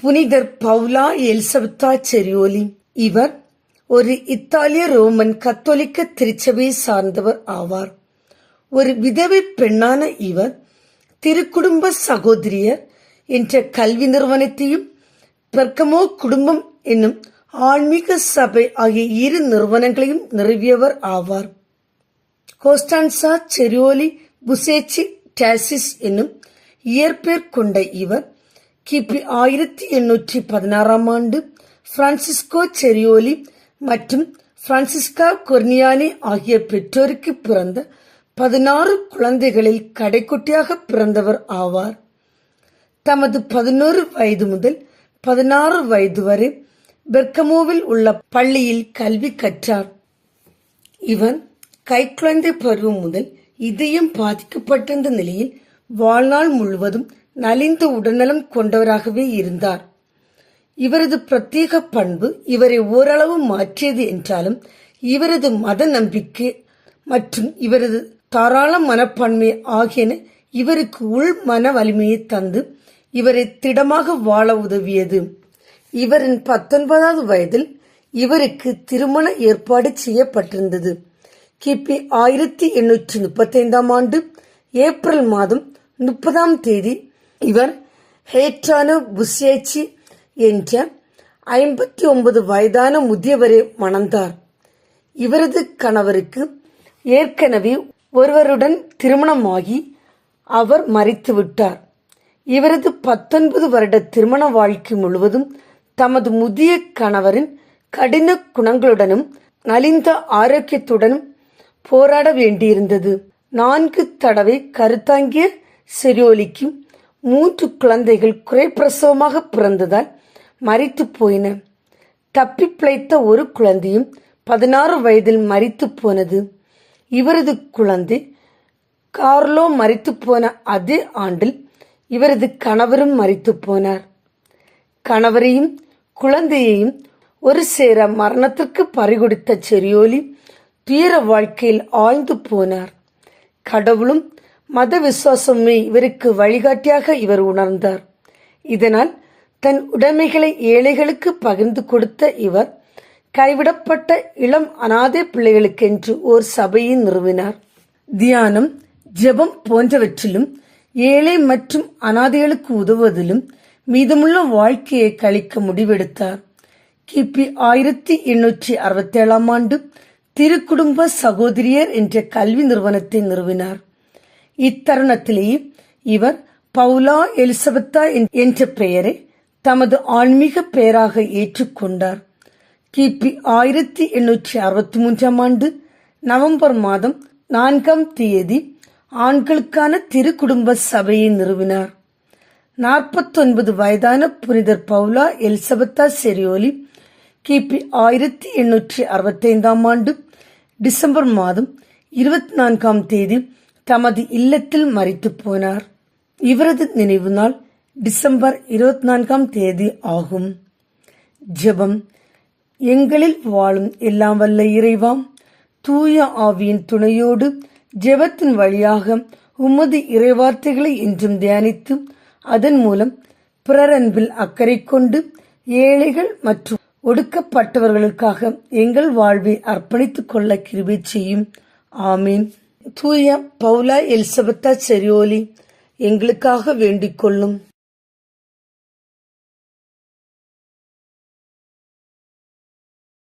புனிதர் பவுலா எல்சபத்தா செரியோலி இவர் ஒரு இத்தாலிய ரோமன் கத்தோலிக்க திருச்சபையை சார்ந்தவர் ஆவார். ஒரு விதவை பெண்ணான இவர் திருக்குடும்ப சகோதரியர் என்ற கல்வி நிறுவனத்தையும் பெர்கமோ குடும்பம் என்னும் ஆன்மீக சபை ஆகிய இரு நிறுவனங்களையும் நிறுவியவர் ஆவார். கோஸ்டான்சா செரியோலி புசேச்சி டாசிஸ் என்னும் இயற்பெயர் கொண்ட இவர் கிபி ஆயிரத்தி எண்ணூற்றி பதினாறாம் ஆண்டு பிரான்சிஸ்கோ செரியோலி மற்றும் பிரான்சிஸ்கா கொர்னியானி ஆகிய பெற்றோருக்கு பிறந்த பதினாறு குழந்தைகளில் கடைக்குட்டியாக பிறந்தவர் ஆவார். தமது பதினோரு வயது முதல் பதினாறு வயது வரை பெர்கமோவில் உள்ள பள்ளியில் கல்வி கற்றார். இவர் கைக்குழந்தை பருவம் முதல் இதயம் பாதிக்கப்பட்டிருந்த நிலையில் வாழ்நாள் முழுவதும் நலிந்த உடல்நலம் கொண்டவராகவே இருந்தார். இவரது பிரத்யேக பண்பு இவரை ஓரளவு மாற்றியது என்றாலும் இவரது மத நம்பிக்கை மற்றும் இவரது தாராள மனப்பான்மை ஆகியன இவருக்கு உள் மன வலிமையை தந்து இவரை திடமாக வாழ உதவியது. இவரின் பத்தொன்பதாவது வயதில் இவருக்கு திருமண ஏற்பாடு செய்யப்பட்டிருந்தது. கிபி ஆயிரத்தி எண்ணூற்றி முப்பத்தைந்தாம் ஆண்டு ஏப்ரல் மாதம் முப்பதாம் தேதி இவர் ஹேட்ரானு புசேச்சி என்ற ஐம்பத்தி ஒன்பது வயதான முதியவரை மணந்தார். இவரது கணவருக்கு ஏற்கனவே ஒருவருடன் திருமணமாகி அவர் மறித்துவிட்டார் இவரது பத்தொன்பது வருட திருமண வாழ்க்கை முழுவதும் தமது முதிய கணவரின் கடின குணங்களுடனும் நலிந்த ஆரோக்கியத்துடனும் போராட வேண்டியிருந்தது. நான்கு தடவை கருத்தாங்கிய செரியோலிக்கும் மூன்று குழந்தைகள் குறைப்பிரசவமாக பிறந்ததால் மறித்து போயின. தப்பி பிழைத்த ஒரு குழந்தையும் பதினாறு வயதில் மறித்து போனது. இவரது குழந்தை கார்லோ மறித்து போன அதே ஆண்டில் இவரது கணவரும் மறித்து போனார். கணவரையும் குழந்தையையும் ஒரு சேர மரணத்திற்கு பறிகொடுத்த செரியோலி துயர வாழ்க்கையில் ஆழ்ந்து போனார். கடவுளும் மத விசுவாசமே இவருக்கு வழிகாட்டியாக இவர் உணர்ந்தார். இதனால் தன் உடைமைகளை ஏழைகளுக்கு பகிர்ந்து கொடுத்த இவர் கைவிடப்பட்ட இளம் அனாதை பிள்ளைகளுக்கென்று ஓர் சபையை நிறுவினார். தியானம் ஜெபம் போன்றவற்றிலும் ஏழை மற்றும் அனாதைகளுக்கு உதவுவதிலும் மீதமுள்ள வாழ்க்கையை கழிக்க முடிவெடுத்தார். கிபி ஆயிரத்தி எண்ணூற்றி அறுபத்தி ஏழாம் ஆண்டு திருக்குடும்ப சகோதரியர் என்ற கல்வி நிறுவனத்தை நிறுவினார். இத்தருணத்திலேயே இவர் பவுலா எலிசபெத்தா என்ற பெயரை தமது ஆன்மீக பெயராக ஏற்றுக்கொண்டார். கிபி ஆயிரத்தி எண்ணூற்றி அறுபத்தி மூன்றாம் ஆண்டு நவம்பர் மாதம் நான்காம் தேதி ஆண்களுக்கான திருக்குடும்ப சபையை நிறுவினார். நாற்பத்தொன்பது வயதான புனிதர் பவுலா எலிசபெத்தா செரியோலி கிபி ஆயிரத்தி எண்ணூற்றி அறுபத்தைந்தாம் ஆண்டு டிசம்பர் மாதம் இருபத்தி நான்காம் தேதி தமது இல்லத்தில் மறித்து போனார். இவரது நினைவு நாள் டிசம்பர் இருபத்தி நான்காம் தேதி ஆகும். ஜெபம். எங்களில் வாழும் எல்லாம் வல்ல இறைவாம் தூய ஆவியின் துணையோடு ஜெபத்தின் வழியாக உமது இறைவார்த்தைகளை என்றும் தியானித்து அதன் மூலம் பிறரன்பில் அக்கறை கொண்டு ஏழைகள் மற்றும் ஒடுக்கப்பட்டவர்களுக்காக எங்கள் வாழ்வை அர்ப்பணித்துக் கொள்ள கிருபை செய்யும். ஆமீன். தூய பவுலா எலிசபெத்தா செரியோலி எங்களுக்காக வேண்டிக் கொள்ளும்.